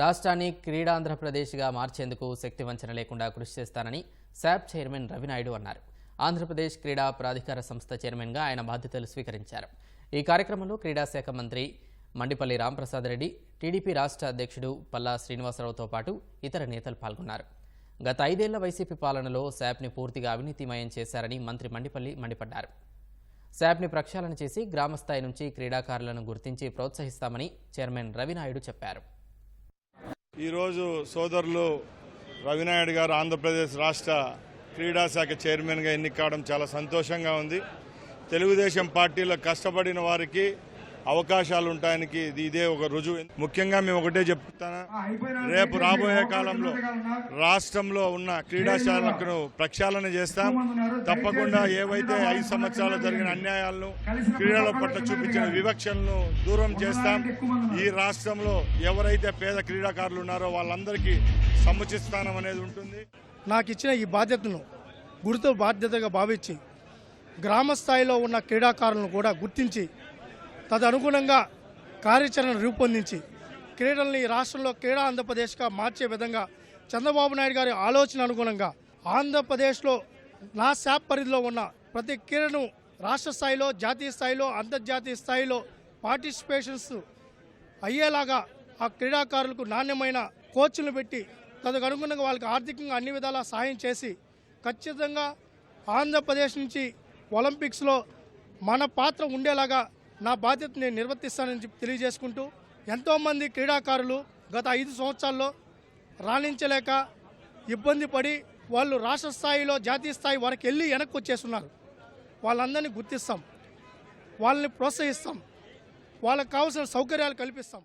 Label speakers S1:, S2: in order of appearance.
S1: రాష్ట్రాన్ని క్రీడాంధ్రప్రదేశ్గా మార్చేందుకు శక్తి వంచన లేకుండా కృషి చేస్తానని శాప్ చైర్మన్ రవినాయుడు అన్నారు. ఆంధ్రప్రదేశ్ క్రీడా ప్రాధికార సంస్థ చైర్మన్గా ఆయన బాధ్యతలు స్వీకరించారు. ఈ కార్యక్రమంలో క్రీడా శాఖ మంత్రి మండిపల్లి రాంప్రసాద్ రెడ్డి టీడీపీ రాష్ట్ర అధ్యక్షుడు పల్లా శ్రీనివాసరావుతో పాటు ఇతర నేతలు పాల్గొన్నారు. గత ఐదేళ్ళ వైసీపీ పాలనలో శాప్ని పూర్తిగా అవినీతిమయం చేశారని మంత్రి మండిపల్లి మండిపడ్డారు. శాప్ని ప్రక్షాళన చేసి గ్రామస్థాయి నుంచి క్రీడాకారులను గుర్తించి ప్రోత్సహిస్తామని చైర్మన్ రవినాయుడు చెప్పారు.
S2: ఈరోజు సోదరులు రవినాయుడు గారు ఆంధ్రప్రదేశ్ రాష్ట్ర క్రీడా శాఖ చైర్మన్గా ఎన్నిక కావడం చాలా సంతోషంగా ఉంది. తెలుగుదేశం పార్టీలో కష్టపడిన వారికి అవకాశాలు ఉంటాయనికి ఇది ఇదే ఒక రుజువు. ముఖ్యంగా మేము ఒకటే చెప్తానా రేపు రాబోయే కాలంలో రాష్ట్రంలో ఉన్న క్రీడాశాలకు ప్రక్షాళన చేస్తాం. తప్పకుండా ఏవైతే ఐదు సంవత్సరాలు జరిగిన అన్యాయాలను క్రీడల పట్ల చూపించిన వివక్షలను దూరం చేస్తాం. ఈ రాష్ట్రంలో ఎవరైతే పేద క్రీడాకారులు ఉన్నారో వాళ్ళందరికీ సముచిత స్థానం అనేది ఉంటుంది.
S3: నాకు ఇచ్చిన ఈ బాధ్యతను గుర్తు బాధ్యతగా భావించి గ్రామ స్థాయిలో ఉన్న క్రీడాకారులను కూడా గుర్తించి తదనుగుణంగా కార్యాచరణ రూపొందించి క్రీడల్ని రాష్ట్రంలో క్రీడా ఆంధ్రప్రదేశ్గా మార్చే విధంగా చంద్రబాబు నాయుడు గారి ఆలోచన అనుగుణంగా ఆంధ్రప్రదేశ్లో నా శాప్ పరిధిలో ఉన్న ప్రతి క్రీడను రాష్ట్ర స్థాయిలో జాతీయ స్థాయిలో అంతర్జాతీయ స్థాయిలో పార్టిసిపేషన్స్ అయ్యేలాగా ఆ క్రీడాకారులకు నాణ్యమైన కోచ్లు పెట్టి తదకు అనుగుణంగా వాళ్ళకి ఆర్థికంగా అన్ని విధాలా సహాయం చేసి ఖచ్చితంగా ఆంధ్రప్రదేశ్ నుంచి ఒలింపిక్స్లో మన పాత్ర ఉండేలాగా నా బాధ్యత నేను నిర్వర్తిస్తానని చెప్పి తెలియజేసుకుంటూ ఎంతోమంది క్రీడాకారులు గత ఐదు సంవత్సరాల్లో రాణించలేక ఇబ్బంది పడి వాళ్ళు రాష్ట్ర స్థాయిలో జాతీయ స్థాయి వరకు వెళ్ళి వెనక్కి వచ్చేస్తున్నారు. వాళ్ళందరినీ గుర్తిస్తాం. వాళ్ళని ప్రోత్సహిస్తాం. వాళ్ళకు కావాల్సిన సౌకర్యాలు కల్పిస్తాం.